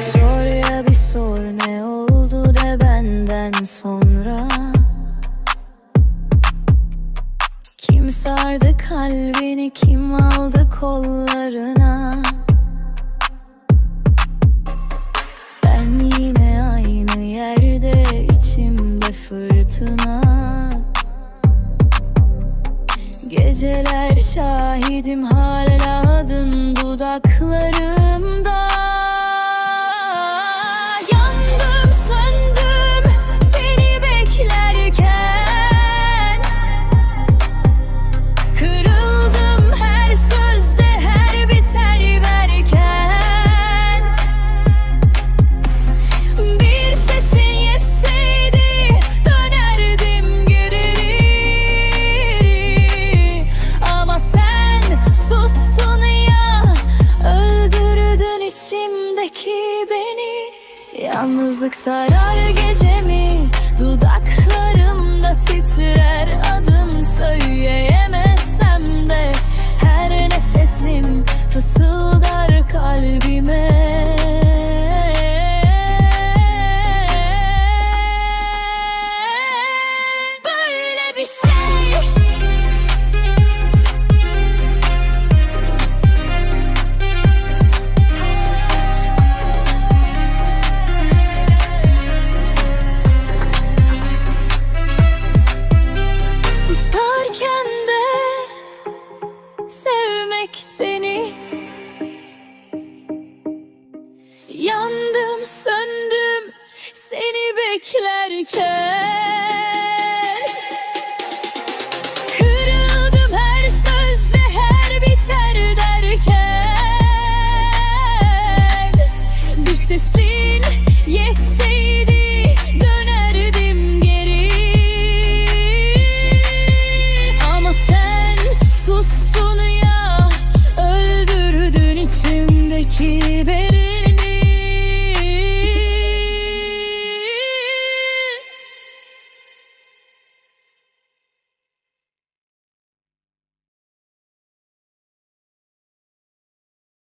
Sor ya bir sor ne oldu de benden sonra? Kim sardı kalbini kim aldı kollarına? Ben yine aynı yerde içimde fırtına. Geceler şahidim hala adın dudaklarımda Yalnızlık sarar gecemi. Dudaklarımda titrer adım söyleyemezsem de her nefesim fısıldar kalbime. Böyle bir şey because